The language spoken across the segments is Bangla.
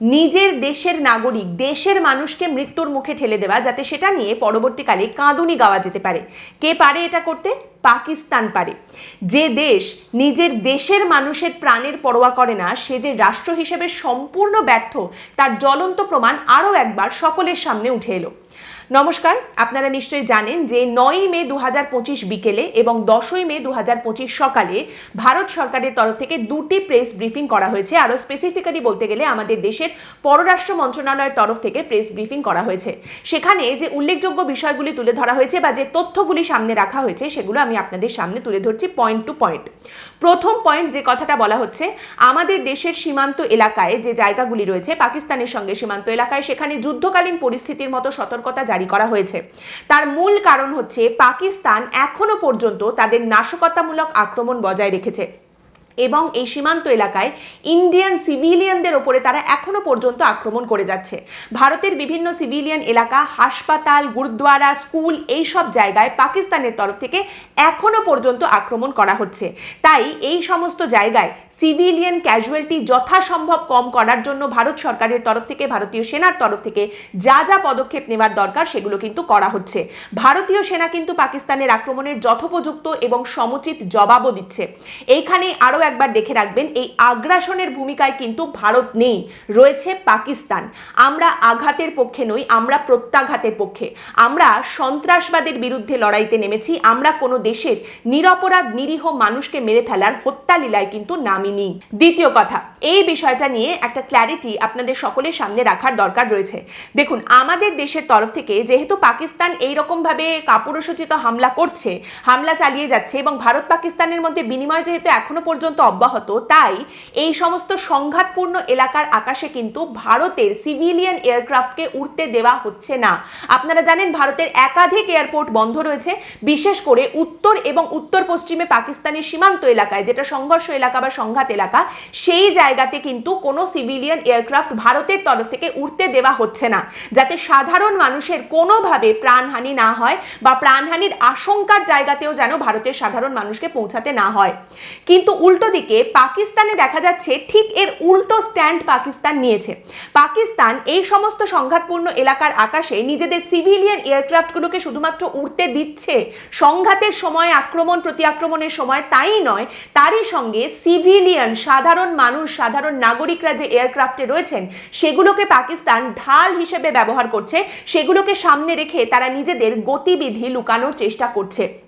নিজের দেশের নাগরিক, দেশের মানুষকে মৃত্যুর মুখে ঠেলে দেওয়া যাতে সেটা নিয়ে পরবর্তীকালে কাঁদুনি গাওয়া যেতে পারে। কে পারে এটা করতে? পাকিস্তান পারে। যে দেশ নিজের দেশের মানুষের প্রাণের পরোয়া করে না, সে যে রাষ্ট্র হিসেবে সম্পূর্ণ ব্যর্থ, তার জ্বলন্ত প্রমাণ আরও একবার সকলের সামনে উঠে এলো। নমস্কার, আপনারা নিশ্চয়ই জানেন যে নয়ই মে দু হাজার পঁচিশ বিকেলে এবং দশই মে দু হাজার পঁচিশ সকালে ভারত সরকারের তরফ থেকে দুটি প্রেস ব্রিফিং করা হয়েছে। আরও স্পেসিফিক্যালি বলতে গেলে আমাদের দেশের পররাষ্ট্র মন্ত্রণালয়ের তরফ থেকে প্রেস ব্রিফিং করা হয়েছে। সেখানে যে উল্লেখযোগ্য বিষয়গুলি তুলে ধরা হয়েছে বা যে তথ্যগুলি সামনে রাখা হয়েছে সেগুলো আমি আপনাদের সামনে তুলে ধরছি পয়েন্ট টু পয়েন্ট প্রথম পয়েন্ট যে কথাটা বলা হচ্ছে, আমাদের দেশের সীমান্ত এলাকায় যে জায়গাগুলি রয়েছে, পাকিস্তানের সঙ্গে সীমান্ত এলাকায় সেখানে যুদ্ধকালীন পরিস্থিতির মতো সতর্কতা জারি করা হয়েছে। তার মূল কারণ হচ্ছে পাকিস্তান এখনও পর্যন্ত তাদের নাশকতামূলক আক্রমণ বজায় রেখেছে। এবং এই সীমান্ত এলাকায় ইন্ডিয়ান সিভিলিয়ানদের ওপরে তারা এখনও পর্যন্ত আক্রমণ করে যাচ্ছে। ভারতের বিভিন্ন সিভিলিয়ান এলাকা, হাসপাতাল গুরুদ্বারা স্কুল এই সব জায়গায় পাকিস্তানের তরফ থেকে এখনও পর্যন্ত আক্রমণ করা হচ্ছে। তাই এই সমস্ত জায়গায় সিভিলিয়ান ক্যাজুয়ালিটি যথাসম্ভব কম করার জন্য ভারত সরকারের তরফ থেকে, ভারতীয় সেনার তরফ থেকে যা যা পদক্ষেপ নেওয়ার দরকার সেগুলো কিন্তু করা হচ্ছে। ভারতীয় সেনা কিন্তু পাকিস্তানের আক্রমণের যথোপযুক্ত এবং সমুচিত জবাবও দিচ্ছে। এইখানে আরও একবার দেখে রাখবেন, এই আগ্রাসনের ভূমিকায় কিন্তু ভারত নেই, রয়েছে পাকিস্তান। আমরা আঘাতের পক্ষে নই, আমরা প্রত্যাঘাতের পক্ষে। আমরা সন্ত্রাসবাদের বিরুদ্ধে লড়াইতে নেমেছি, আমরা কোনো দেশের নিরপরাধ, নিরীহ মানুষকে মেরে ফেলার হত্যালীলায় কিন্তু নামিনি দ্বিতীয় কথা, এই বিষয়টা নিয়ে একটা ক্ল্যারিটি আপনাদের সকলের সামনে রাখার দরকার রয়েছে। দেখুন, আমাদের দেশের তরফ থেকে যেহেতু পাকিস্তান এই রকমভাবে কাপুরুষোচিত হামলা করছে, হামলা চালিয়ে যাচ্ছে এবং ভারত পাকিস্তানের মধ্যে বিনিময় যেহেতু এখনও পর্যন্ত অব্যাহত। তাই এই সমস্ত সংঘাতপূর্ণ এলাকার আকাশে কিন্তু ভারতের সিভিলিয়ান এয়ারক্রাফটকে উড়তে দেওয়া হচ্ছে না। আপনারা জানেন ভারতের একাধিক এয়ারপোর্ট বন্ধ রয়েছে, বিশেষ করে উত্তর এবং উত্তর পশ্চিমে পাকিস্তানের সীমান্ত এলাকায়, যেটা সংঘর্ষ এলাকা বা সংঘাত এলাকা, সেই জায়গাতে কিন্তু কোনো সিভিলিয়ান এয়ারক্রাফট ভারতের তরফ থেকে উড়তে দেওয়া হচ্ছে না। যাতে সাধারণ মানুষের কোনোভাবে প্রাণহানি না হয় বা প্রাণহানির আশঙ্কার জায়গাতেও যেন ভারতের সাধারণ মানুষকে পৌঁছাতে না হয়। কিন্তু উল্টো দিকে পাকিস্তানে দেখা যাচ্ছে ঠিক এর উল্টো স্ট্যান্ড পাকিস্তান নিয়েছে। পাকিস্তান এই সমস্ত সংঘাতপূর্ণ এলাকার আকাশে নিজেদের সিভিলিয়ান এয়ারক্রাফটগুলোকে শুধুমাত্র উড়তে দিচ্ছে। সংঘাতের সময়, আক্রমণ প্রতি আক্রমণের সময় তাই নয়, তারই সঙ্গে সিভিলিয়ান সাধারণ মানুষ, সাধারণ নাগরিকরা যে এয়ারক্রাফটে রয়েছেন, সেগুলোকে পাকিস্তান ঢাল হিসেবে ব্যবহার করছে। সেগুলোকে সামনে রেখে তারা নিজেদের গতিবিধি লুকানোর চেষ্টা করছে।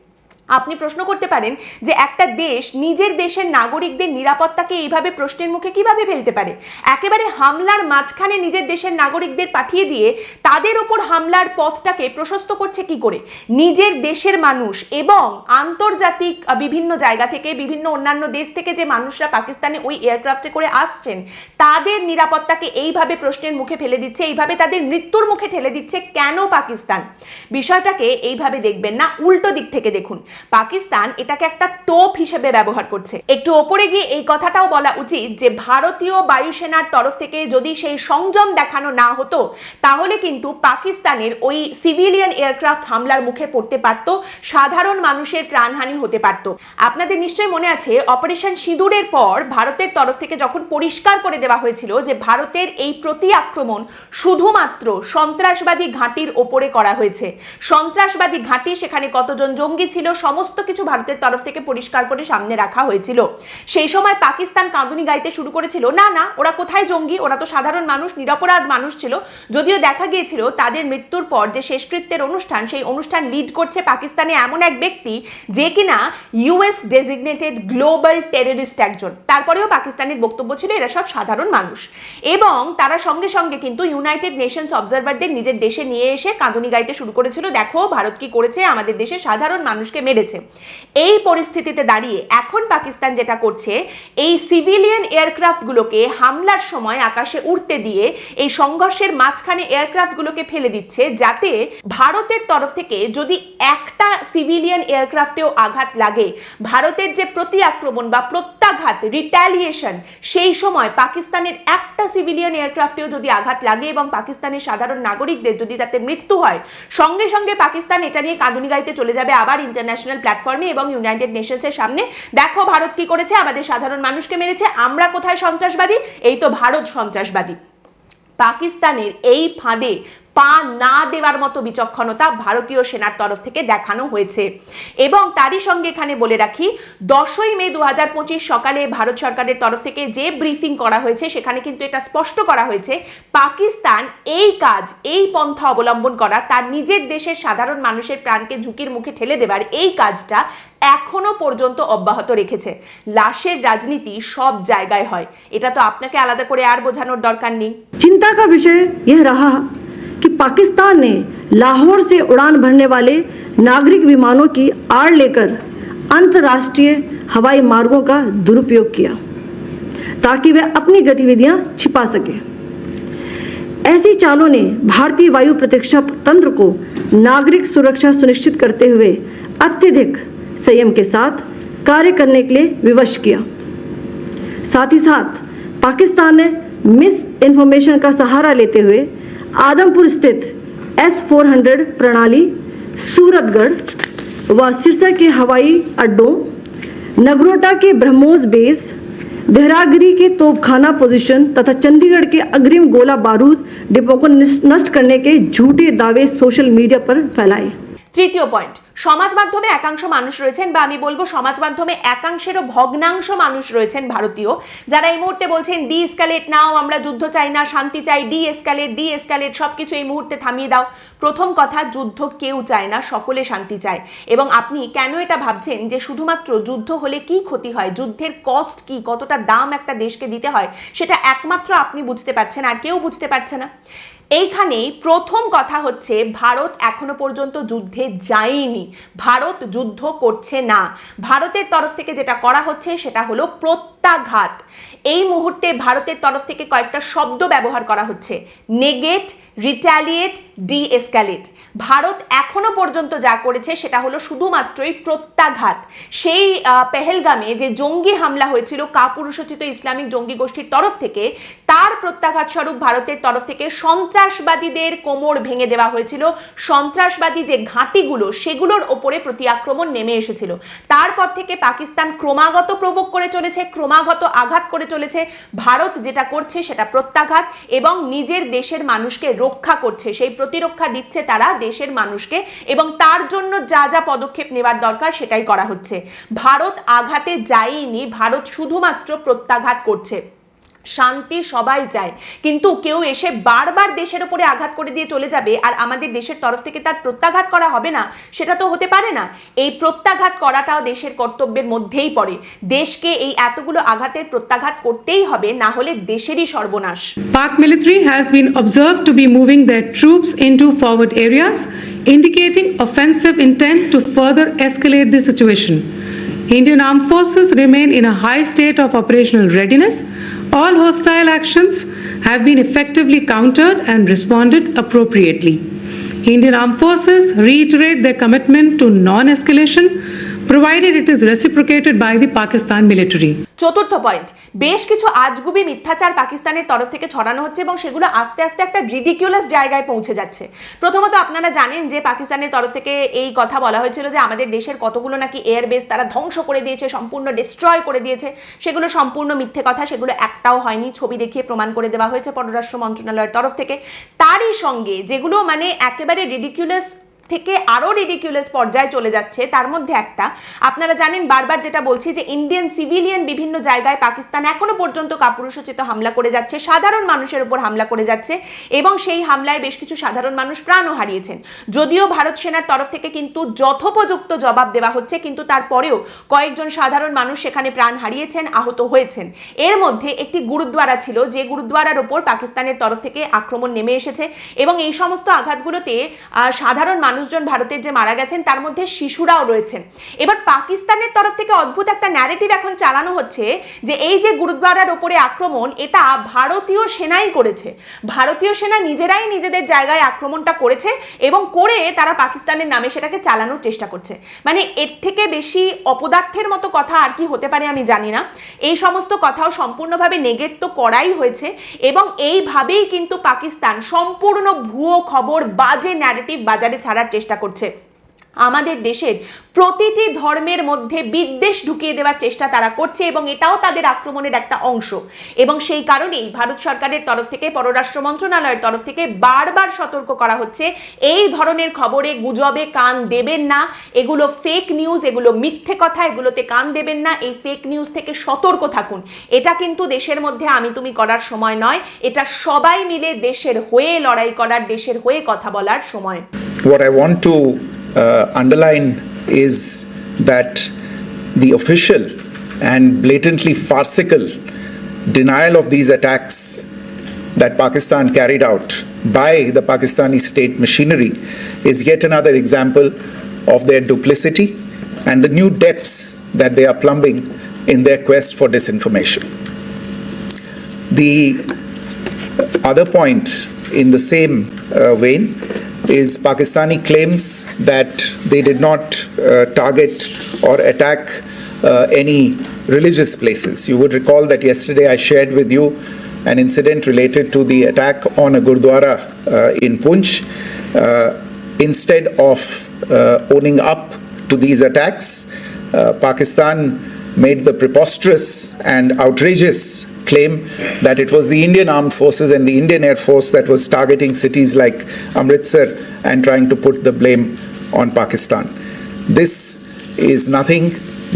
আপনি প্রশ্ন করতে পারেন যে একটা দেশ নিজের দেশের নাগরিকদের নিরাপত্তাকে এইভাবে প্রশ্নের মুখে কীভাবে ফেলতে পারে? একেবারে হামলার মাঝখানে নিজের দেশের নাগরিকদের পাঠিয়ে দিয়ে তাদের ওপর হামলার পথটাকে প্রশস্ত করছে কি করে? নিজের দেশের মানুষ এবং আন্তর্জাতিক বিভিন্ন জায়গা থেকে, বিভিন্ন অন্যান্য দেশ থেকে যে মানুষরা পাকিস্তানে ওই এয়ারক্রাফটে করে আসছেন, তাদের নিরাপত্তাকে এইভাবে প্রশ্নের মুখে ফেলে দিচ্ছে, এইভাবে তাদের মৃত্যুর মুখে ঠেলে দিচ্ছে কেন পাকিস্তান? বিষয়টাকে এইভাবে দেখবেন না, উল্টো দিক থেকে দেখুন। পাকিস্তান এটাকে একটা টোপ হিসেবে ব্যবহার করছে। একটু ওপরে গিয়ে এই কথাটাও বলা উচিত যে, ভারতীয় বায়ুসেনার তরফ থেকে যদি সেই সংযম দেখানো না হতো, তাহলে কিন্তু পাকিস্তানের ওই সিভিলিয়ান এয়ারক্রাফট হামলার মুখে পড়তে পারত, সাধারণ মানুষের প্রাণহানি হতে পারত। আপনাদের নিশ্চয়ই মনে আছে, অপারেশন সিঁদুরের পর ভারতের তরফ থেকে যখন পরিষ্কার করে দেওয়া হয়েছিল যে, ভারতের এই প্রতি আক্রমণ শুধুমাত্র সন্ত্রাসবাদী ঘাঁটির ওপরে করা হয়েছে। সন্ত্রাসবাদী ঘাঁটি, সেখানে কতজন জঙ্গি ছিল সমস্ত কিছু ভারতের তরফ থেকে পরিষ্কার করে সামনে রাখা হয়েছিল। সেই সময় পাকিস্তান কাঁদুনি গাইতে শুরু করেছিল। না না, ওরা কোথায় জঙ্গি? ওরা তো সাধারণ মানুষ, নিরপরাধ মানুষ ছিল। যদিও দেখা গিয়েছিল তাদের মৃত্যুর পর যে শেষকৃত্যের অনুষ্ঠান, সেই অনুষ্ঠান লিড করছে পাকিস্তানে এমন এক ব্যক্তি যে কিনা ইউএস ডেজিগনেটেড গ্লোবাল টেররিস্ট একজন। তারপরেও পাকিস্তানের বক্তব্য ছিল এরা সব সাধারণ মানুষ। এবং তারা সঙ্গে সঙ্গে কিন্তু ইউনাইটেড নেশনস অবজারভারদের নিজের দেশে নিয়ে এসে কাঁদুনি গাইতে শুরু করেছিল। দেখো, ভারত কি করেছে? আমাদের দেশে সাধারণ মানুষকে মেরেছে এই পরিস্থিতিতে দাঁড়িয়ে এখন পাকিস্তান যেটা করছে, এই সিভিলিয়ান এয়ারক্রাফটগুলোকে হামলার সময় আকাশে উড়তে দিয়ে এই সংঘর্ষের মাঝখানে এয়ারক্রাফটগুলোকে ফেলে দিচ্ছে যাতে ভারতের তরফ থেকে যদি একটা সিভিলিয়ান এয়ারক্রাফটেও আঘাত লাগে, ভারতের যে প্রতি আক্রমণ বা প্রত্যাঘাত রিটালিয়েশন সেই সময় পাকিস্তানের একটা সিভিলিয়ান এয়ারক্রাফটেও যদি আঘাত লাগে এবং পাকিস্তানের সাধারণ নাগরিকদের যদি তাতে মৃত্যু হয়, সঙ্গে সঙ্গে পাকিস্তান এটা নিয়ে কাঁদুনি গাইতে চলে যাবে, আবার ইন্টারন্যাশনাল প্ল্যাটফর্মে এবং ইউনাইটেড নেশনসের সামনে। দেখো ভারত কি করেছে, আমাদের সাধারণ মানুষকে মেরেছে, আমরা কোথায় সন্ত্রাসবাদী? এই তো ভারত সন্ত্রাসবাদী। পাকিস্তানের এই ফাঁদে পা না দেওয়ার মতো বিচক্ষণতা ভারতীয় সেনার তরফ থেকে দেখানো হয়েছে। এবং তারই সঙ্গে এখানে বলে রাখি, দশই মে দু হাজার পঁচিশ সকালে ভারত সরকারের তরফ থেকে যে ব্রিফিং করা হয়েছে, সেখানে কিন্তু এটা স্পষ্ট করা হয়েছে, পাকিস্তান এই কাজ, এই পন্থা অবলম্বন করা, তার নিজের দেশের সাধারণ মানুষের প্রাণকে ঝুঁকির মুখে ঠেলে দেবার এই কাজটা এখনও পর্যন্ত অব্যাহত রেখেছে। লাশের রাজনীতি সব জায়গায় হয়। এটা তো আপনাকে আলাদা করে আর বোঝানোর দরকার নেই। চিন্তা কা বিষয়? पाकिस्तान ने लाहौर से उड़ान भरने वाले नागरिक विमानों की आड़ लेकर अंतर्राष्ट्रीय हवाई मार्गों का दुरुपयोग किया, ताकि वे अपनी गतिविधियाँ छिपा सके। ऐसी चालों ने भारतीय वायु प्रतिरक्षा तंत्र को नागरिक सुरक्षा सुनिश्चित करते हुए अत्यधिक संयम के साथ कार्य करने के लिए विवश किया। साथ ही साथ पाकिस्तान ने मिस इन्फॉर्मेशन का सहारा लेते हुए आदमपुर स्थित एस 400 प्रणाली, सूरतगढ़, व सिरसा के हवाई अड्डों, नगरोटा के ब्रह्मोस बेस देहरागिरी के तोपखाना पोजीशन तथा चंडीगढ़ के अग्रिम गोला बारूद डिपो को नष्ट करने के झूठे दावे सोशल मीडिया पर फैलाए। तृतीय पॉइंट সমাজ মাধ্যমে একাংশ মানুষ রয়েছেন বা আমি বলব সমাজ মাধ্যমে একাংশেরও ভগ্নাংশ মানুষ রয়েছেন ভারতীয়। যারা এই মুহূর্তে বলছেন ডি এসকালেট নাও, আমরা যুদ্ধ চাই না, শান্তি চাই ডি এসকালেট ডি এসকালেট সব কিছু এই মুহূর্তে থামিয়ে দাও। প্রথম কথা, যুদ্ধ কেউ চায় না, সকলে শান্তি চায়। এবং আপনি কেন এটা ভাবছেন যে শুধুমাত্র যুদ্ধ হলে কি ক্ষতি হয়? যুদ্ধের কস্ট কি? কতটা দাম একটা দেশকে দিতে হয়? সেটা একমাত্র আপনি বুঝতে পারছেন, আর কেউ বুঝতে পারছে না। এইখানেই প্রথম কথা হচ্ছে, ভারত এখনও পর্যন্ত যুদ্ধে যায়নি। ভারত যুদ্ধ করছে না। ভারতের তরফ থেকে যেটা করা হচ্ছে, সেটা হলো প্রত্যাঘাত। এই মুহূর্তে ভারতের তরফ থেকে কয়েকটা শব্দ ব্যবহার করা হচ্ছে। নেগেট রিট্যালিয়েট ডি এসক্যালেট ভারত এখনও পর্যন্ত যা করেছে সেটা হলো শুধুমাত্রই প্রত্যাঘাত। সেই পেহেলগামে যে জঙ্গি হামলা হয়েছিল কাপুরুষোচিত ইসলামিক জঙ্গি গোষ্ঠীর তরফ থেকে, তার প্রত্যাঘাত স্বরূপ ভারতের তরফ থেকে সন্ত্রাসবাদীদের কোমর ভেঙে দেওয়া হয়েছিল। সন্ত্রাসবাদী যে ঘাঁটিগুলো, সেগুলোর ওপরে প্রতি আক্রমণ নেমে এসেছিল। তারপর থেকে পাকিস্তান ক্রমাগত প্রভোগ করে চলেছে, ক্রমাগত আঘাত করে চলেছে। ভারত যেটা করছে সেটা প্রত্যাঘাত এবং নিজের দেশের মানুষকে রক্ষা করছে। সেই প্রতিরক্ষা দিচ্ছে তারা দেশের মানুষকে এবং তার জন্য যা যা পদক্ষেপ নেওয়ার দরকার সেটাই করা হচ্ছে। ভারত আঘাতে যায়নি ভারত শুধুমাত্র প্রত্যাঘাত করছে। শান্তি সবাই চায়। কিন্তু কেউ এসে বারবার দেশের উপরে আঘাত করে দিয়ে চলে যাবে আর আমাদের দেশের তরফ থেকে তার প্রত্যাঘাত করা হবে না, সেটা তো হতে পারে না। এই প্রত্যাঘাত করাটাও দেশের কর্তব্যের মধ্যেই পড়ে। দেশকে এই এতগুলো আঘাতের প্রত্যাঘাত করতেই হবে, না হলে দেশেরই সর্বনাশ। Pak military has been observed to be moving the troops into forward areas indicating offensive intent to further escalate the situation Indian armed forces remain in a high state of operational readiness All hostile actions have been effectively countered and responded appropriately. Indian armed forces reiterate their commitment to non-escalation, provided it is reciprocated by the Pakistan military. চতুর্থ পয়েন্ট বেশ কিছু আজগুবি মিথ্যাচার পাকিস্তানের তরফ থেকে ছড়ানো হচ্ছে এবং সেগুলো আস্তে আস্তে একটা রিডিকিউলাস জায়গায় পৌঁছে যাচ্ছে। প্রথমত আপনারা জানেন যে পাকিস্তানের তরফ থেকে এই কথা বলা হয়েছিল যে আমাদের দেশের কতগুলো নাকি এয়ারবেস তারা ধ্বংস করে দিয়েছে, সম্পূর্ণ ডিস্ট্রয় করে দিয়েছে। সেগুলো সম্পূর্ণ মিথ্যে কথা, সেগুলো একটাও হয়নি, ছবি দেখিয়ে প্রমাণ করে দেওয়া হয়েছে পররাষ্ট্র মন্ত্রণালয়ের তরফ থেকে। তারই সঙ্গে যেগুলো মানে একেবারে রিডিকিউলাস থেকে আরও রিডিকিউলাস পর্যায়ে চলে যাচ্ছে। তার মধ্যে একটা, আপনারা জানেন বারবার যেটা বলছি যে ইন্ডিয়ান সিভিলিয়ান বিভিন্ন জায়গায় পাকিস্তান এখনও পর্যন্ত কাপুরুষোচিত হামলা করে যাচ্ছে, সাধারণ মানুষের উপর হামলা করে যাচ্ছে এবং সেই হামলায় বেশ কিছু সাধারণ মানুষ প্রাণও হারিয়েছেন। যদিও ভারত সেনার তরফ থেকে কিন্তু যথোপযুক্ত জবাব দেওয়া হচ্ছে, কিন্তু তারপরেও কয়েকজন সাধারণ মানুষ সেখানে প্রাণ হারিয়েছেন, আহত হয়েছেন। এর মধ্যে একটি গুরুদ্বারা ছিল, যে গুরুদ্বারার ওপর পাকিস্তানের তরফ থেকে আক্রমণ নেমে এসেছে এবং এই সমস্ত আঘাতগুলোতে সাধারণ মানুষজন ভারতের যে মারা গেছেন, তার মধ্যে শিশুরাও রয়েছেন। এবার পাকিস্তানের তরফ থেকে অদ্ভুত একটা ন্যারেটিভ এখন চালানো হচ্ছে যে, এই যে গুরুদ্বারার ওপরে আক্রমণ, এটা ভারতীয় সেনাই করেছে। ভারতীয় সেনা নিজেরাই নিজেদের জায়গায় আক্রমণটা করেছে এবং করে তারা পাকিস্তানের নামে সেটাকে চালানোর চেষ্টা করছে। মানে এর থেকে বেশি অপদার্থের মতো কথা আর কি হতে পারে আমি জানি না। এই সমস্ত কথাও সম্পূর্ণভাবে নেগেট তো করাই হয়েছে এবং এইভাবেই কিন্তু পাকিস্তান সম্পূর্ণ ভুয়ো খবর, বাজে ন্যারেটিভ বাজারে ছাড়ার চেষ্টা করছে। আমাদের দেশের প্রতিটি ধর্মের মধ্যে বিদ্বেষ ঢুকিয়ে দেওয়ার চেষ্টা তারা করছে এবং এটাও তাদের আক্রমণের একটা অংশ। এবং সেই কারণেই ভারত সরকারের তরফ থেকে, পররাষ্ট্র মন্ত্রণালয়ের তরফ থেকে বারবার সতর্ক করা হচ্ছে, এই ধরনের খবরে গুজবে কান দেবেন না। এগুলো ফেক নিউজ এগুলো মিথ্যে কথা, এগুলোতে কান দেবেন না। এই ফেক নিউজ থেকে সতর্ক থাকুন। এটা কিন্তু দেশের মধ্যে আমি তুমি করার সময় নয়, এটা সবাই মিলে দেশের হয়ে লড়াই করার, দেশের হয়ে কথা বলার সময়। What I want to uh, underline is that the official and blatantly farcical denial of these attacks that Pakistan carried out by the Pakistani state machinery is yet another example of their duplicity and the new depths that they are plumbing in their quest for disinformation. The other point in the same uh, vein is Pakistani claims that they did not uh, target or attack uh, any religious places. You would recall that yesterday I shared with you an incident related to the attack on a Gurdwara uh, in Punch. Uh, instead of uh, owning up to these attacks, uh, Pakistan made the preposterous and outrageous claim that it was the Indian Armed Forces and the Indian Air Force that was targeting cities like Amritsar and trying to put the blame on Pakistan. This is nothing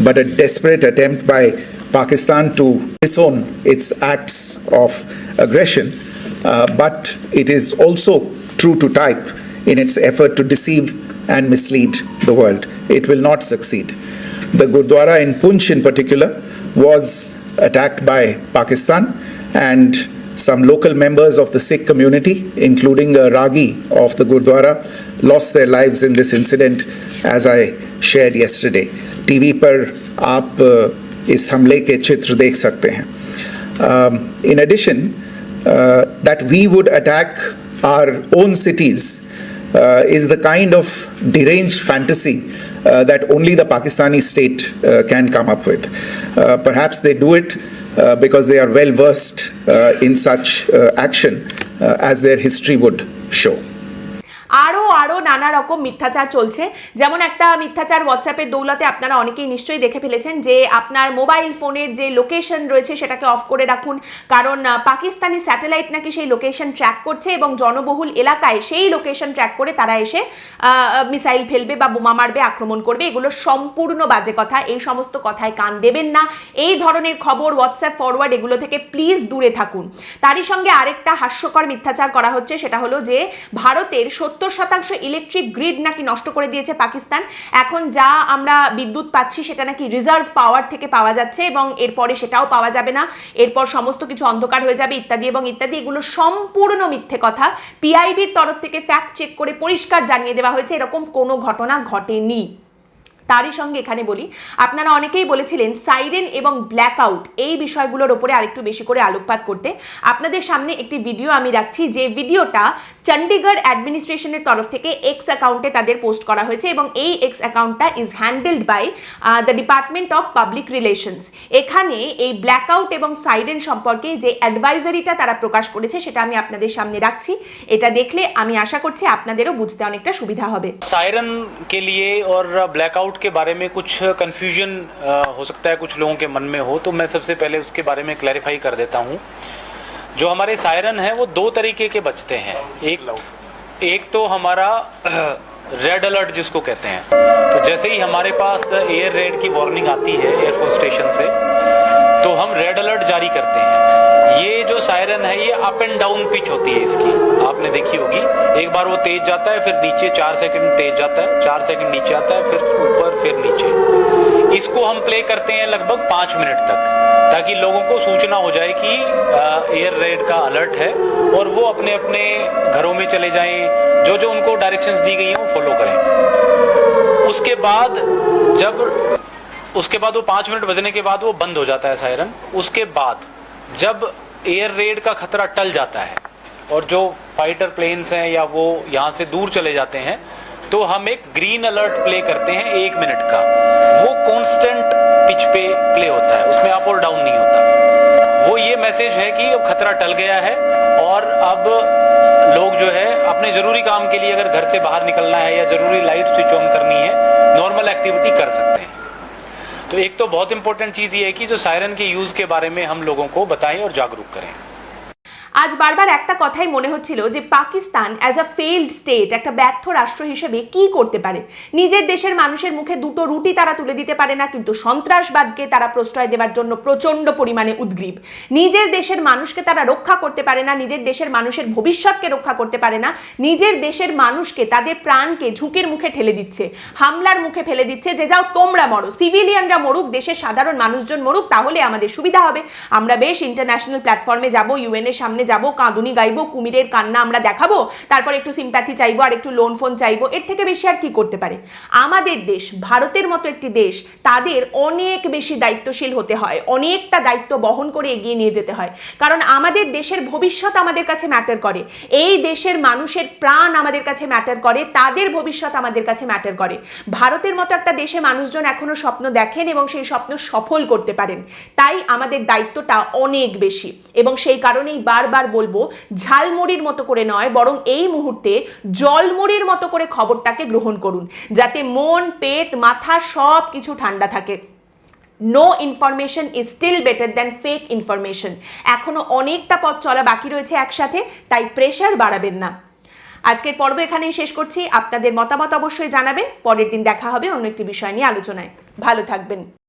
but a desperate attempt by Pakistan to disown its acts of aggression, uh, but it is also true to type in its effort to deceive and mislead the world. It will not succeed. The Gurdwara in Punch, in particular, was attacked by Pakistan, and some local members of the Sikh community, including a Ragi of the Gurdwara, lost their lives in this incident, as I shared yesterday. TV पर आप अ, इस हमले के चित्र देख सकते हैं in addition that we would attack our own cities uh, is the kind of deranged fantasy uh, that only the Pakistani state uh, can come up with. Uh, perhaps they do it uh, because they are well versed uh, in such uh, action uh, as their history would show. আরও আরও নানা রকম মিথ্যাচার চলছে। যেমন একটা মিথ্যাচার হোয়াটসঅ্যাপের দৌলতে আপনারা অনেকেই নিশ্চয়ই দেখে ফেলেছেন যে আপনার মোবাইল ফোনের যে লোকেশন রয়েছে সেটাকে অফ করে রাখুন। কারণ পাকিস্তানি স্যাটেলাইট নাকি সেই লোকেশন ট্র্যাক করছে এবং জনবহুল এলাকায় সেই লোকেশন ট্র্যাক করে তারা এসে মিসাইল ফেলবে বা বোমা মারবে, আক্রমণ করবে। এগুলো সম্পূর্ণ বাজে কথা। এই সমস্ত কথায় কান দেবেন না। এই ধরনের খবর হোয়াটসঅ্যাপ ফরওয়ার্ড এগুলো থেকে প্লিজ দূরে থাকুন। তারই সঙ্গে আরেকটা হাস্যকর মিথ্যাচার করা হচ্ছে। সেটা হলো যে, ভারতের সত্তর শতাংশ ইলেকট্রিক গ্রিড নাকি নষ্ট করে দিয়েছে পাকিস্তান। এখন যা আমরা বিদ্যুৎ পাচ্ছি সেটা নাকি রিজার্ভ পাওয়ার থেকে পাওয়া যাচ্ছে এবং এরপরে সেটাও পাওয়া যাবে না। এরপর সমস্ত কিছু অন্ধকার হয়ে যাবে ইত্যাদি এবং ইত্যাদি। এগুলো সম্পূর্ণ মিথ্যে কথা। পিআইবির তরফ থেকে ফ্যাক্ট চেক করে পরিষ্কার জানিয়ে দেওয়া হয়েছে। এরকম কোনো ঘটনা ঘটেনি। তারই সঙ্গে এখানে বলি, আপনারা অনেকেই বলেছিলেন সাইরেন এবং ব্ল্যাক আউট এই বিষয়গুলোর ওপরে আরেকটু বেশি করে আলোকপাত করতে। আপনাদের সামনে একটি ভিডিও আমি রাখছি, যে ভিডিওটা চণ্ডীগড় অ্যাডমিনিস্ট্রেশনের তরফ থেকে এক্স অ্যাকাউন্টে তাদের পোস্ট করা হয়েছে এবং এই এক্স অ্যাকাউন্টটা is handled by the department of public relations এখানে এই ব্ল্যাক আউট এবং সাইরেন সম্পর্কে যে অ্যাডভাইজারিটা তারা প্রকাশ করেছে, সেটা আমি আপনাদের সামনে রাখছি। এটা দেখলে আমি আশা করছি আপনাদেরও বুঝতে অনেকটা সুবিধা হবে। সাইরেন কে লিয়ে और ব্ল্যাক আউট के बारे में कुछ कन्फ्यूज़न हो सकता है कुछ लोगों के मन में हो तो मैं सबसे पहले उसके बारे में क्लैरिफाई कर देता हूँ। जो हमारे सायरन हैं, वो दो तरीके के बचते हैं। एक एक तो हमारा रेड अलर्ट जिसको कहते हैं। तो जैसे ही हमारे पास एयर रेड की वार्निंग आती है एयरफोर्स स्टेशन से तो हम रेड अलर्ट जारी करते हैं। ये जो सायरन है, ये अप एंड डाउन पिच होती है इसकी। आपने देखी होगी। एक बार वो तेज जाता है, फिर नीचे चार सेकंड तेज जाता है, चार सेकंड नीचे आता है, फिर ऊपर, फिर नीचे। इसको हम प्ले करते हैं लगभग पाँच मिनट तक, ताकि लोगों को सूचना हो जाए कि एयर रेड का अलर्ट है, और वो अपने अपने घरों में चले जाएँ। जो जो उनको डायरेक्शंस दी गई हैं, वो फॉलो करें। उसके बाद, जब, उसके बाद वो पाँच मिनट बजने के बाद वो बंद हो जाता है सायरन उसके बाद जब एयर रेड का खतरा टल जाता है और जो फाइटर प्लेन्स हैं या वो यहाँ से दूर चले जाते हैं तो हम एक ग्रीन अलर्ट प्ले करते हैं एक मिनट का। वो कॉन्स्टेंट पिच पे प्ले होता है, उसमें अप और डाउन नहीं होता। वो ये मैसेज है कि अब खतरा टल गया है और अब लोग जो है अपने ज़रूरी काम के लिए अगर घर से बाहर निकलना है या ज़रूरी लाइट स्विच ऑन करनी है नॉर्मल एक्टिविटी कर सकते हैं। तो एक तो बहुत इंपॉर्टेंट चीज़ ये है कि जो सायरन के यूज़ के बारे में हम लोगों को बताएँ और जागरूक करें। আজ বারবার একটা কথাই মনে হচ্ছিল যে Pakistan as a failed state একটা ব্যর্থ রাষ্ট্র হিসেবে কি করতে পারে? নিজের দেশের মানুষের মুখে দুটো রুটি তারা তুলে দিতে পারে না, কিন্তু সন্ত্রাসবাদকে তারা প্রশ্রয় দেওয়ার জন্য প্রচণ্ড পরিমাণে উদ্গ্রীব। নিজের দেশের মানুষকে তারা রক্ষা করতে পারে না, নিজের দেশের মানুষের ভবিষ্যৎকে রক্ষা করতে পারে না, নিজের দেশের মানুষকে তাদের প্রাণকে ঝুঁকির মুখে ঠেলে দিচ্ছে, হামলার মুখে ফেলে দিচ্ছে, যে যাও তোমরা মরো, সিভিলিয়ানরা মরুক, দেশের সাধারণ মানুষজন মরুক, তাহলে আমাদের সুবিধা হবে। আমরা বেশ ইন্টারন্যাশনাল প্ল্যাটফর্মে যাব ইউএন এর সামনে যাব, কাঁদুনি গাইবো, কুমিরের কান্না আমরা দেখাবো, তারপর একটু সিম্প্যাথি চাইব, আর একটু লোন ফোন চাইব, এর থেকে বেশি আর কি করতে পারে? আমাদের দেশ, ভারতের মতো একটি দেশ, তাদের অনেক বেশি দায়িত্বশীল হতে হয়, অনেকটা দায়িত্ব বহন করে এগিয়ে নিয়ে যেতে হয়। কারণ আমাদের দেশের ভবিষ্যৎ আমাদের কাছে ম্যাটার করে। এই দেশের মানুষের প্রাণ আমাদের কাছে ম্যাটার করে, তাদের ভবিষ্যৎ আমাদের কাছে ম্যাটার করে। ভারতের মতো একটা দেশে মানুষজন এখনও স্বপ্ন দেখেন এবং সেই স্বপ্ন সফল করতে পারেন। তাই আমাদের দায়িত্বটা অনেক বেশি এবং সেই কারণেই বারবার বলব, ঝালমুড়ির মতো করে নয়, বরং এই মুহূর্তে জলমুড়ির মতো করে খবরটাকে গ্রহণ করুন, যাতে মন, পেট, মাথা সব কিছু ঠান্ডা থাকে। No information is still better than fake information এখনও অনেকটা পথ চলা বাকি রয়েছে একসাথে, তাই প্রেশার বাড়াবেন না। আজকের পর্ব এখানেই শেষ করছি। আপনাদের মতামত অবশ্যই জানাবেন। পরের দিন দেখা হবে অন্য একটি বিষয় নিয়ে আলোচনায়। ভালো থাকবেন।